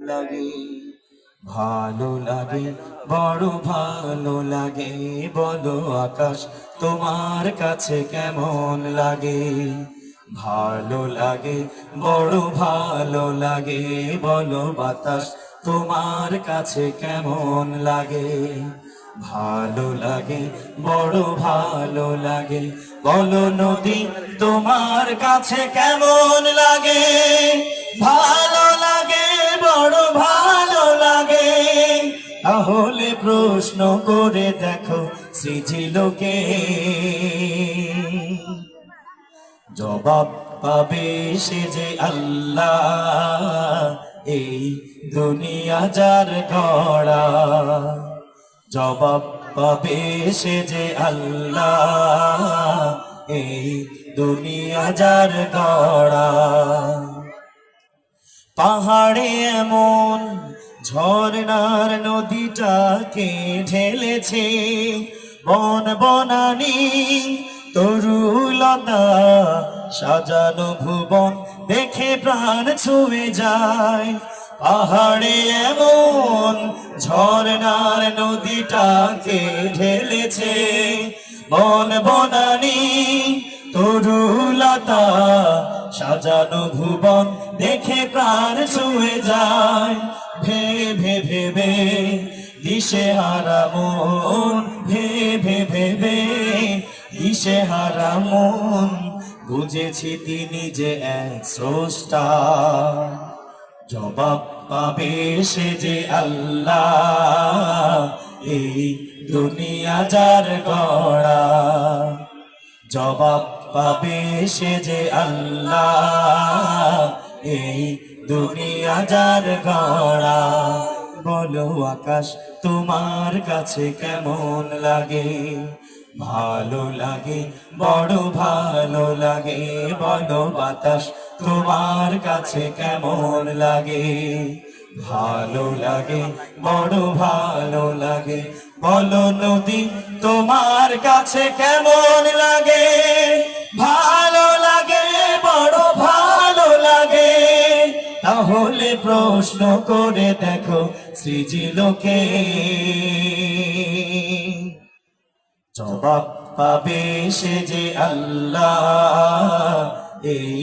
লাগে, ভালো লাগে, বড় ভালো লাগে। বলো আকাশ, তোমার কাছে কেমন লাগে? ভালো লাগে, বড় ভালো লাগে। বলো বাতাস, তোমার কাছে কেমন লাগে? ভালো লাগে, বড় ভালো লাগে। বলো নদী, তোমার কাছে কেমন লাগে? ভালো তাহলে প্রশ্ন করে দেখো সৃজিলোকে জবাব পাবে সে যে আল্লাহ এই দুনিয়া যার গড়া। জবাব পাবে সে যে আল্লাহ এই দুনিয়া যার গড়া। পাহাড়ে এমন ঝর্ণার নদীটাকে ঢেলেছে। বন বনানি, তরুলতা, সাজানো ভুবন দেখে প্রাণ ছুঁয়ে যায়। পাহাড়ে এমন ঝর্ণার নদীটাকে ঢেলেছে। বন বনানি, তরুলতা সাজানো ভুবন দেখে প্রাণ ছুঁয়ে যায়। ভেবে ভেবে দিশে হারা মন, ভেবে ভেবে দিশে হারা মন, বুঝেছি তিনি যে এক স্রষ্টা। জবাব পাবে সে যে আল্লাহ, এই দুনিয়া যার গড়া। জবাব পাবে সে যে আল্লাহ। এই দুনিয়া যার গড়া, বলো আকাশ তোমার কাছে কেমন লাগে? ভালো লাগে, বড় ভালো লাগে, বলো বাতাস তোমার কাছে কেমন লাগে? ভালো লাগে, বড় ভালো লাগে, বলো নদী তোমার কাছে কেমন লাগে? তাহলে প্রশ্ন করে দেখো সৃজিলোকে জবাব পাবে সে যে আল্লাহ এই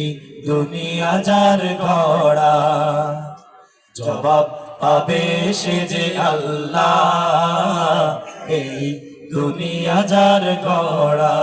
দুনিয়া যার গড়া। জবাব পাবে সে যে আল্লাহ এই দুনিয়া যার গড়া।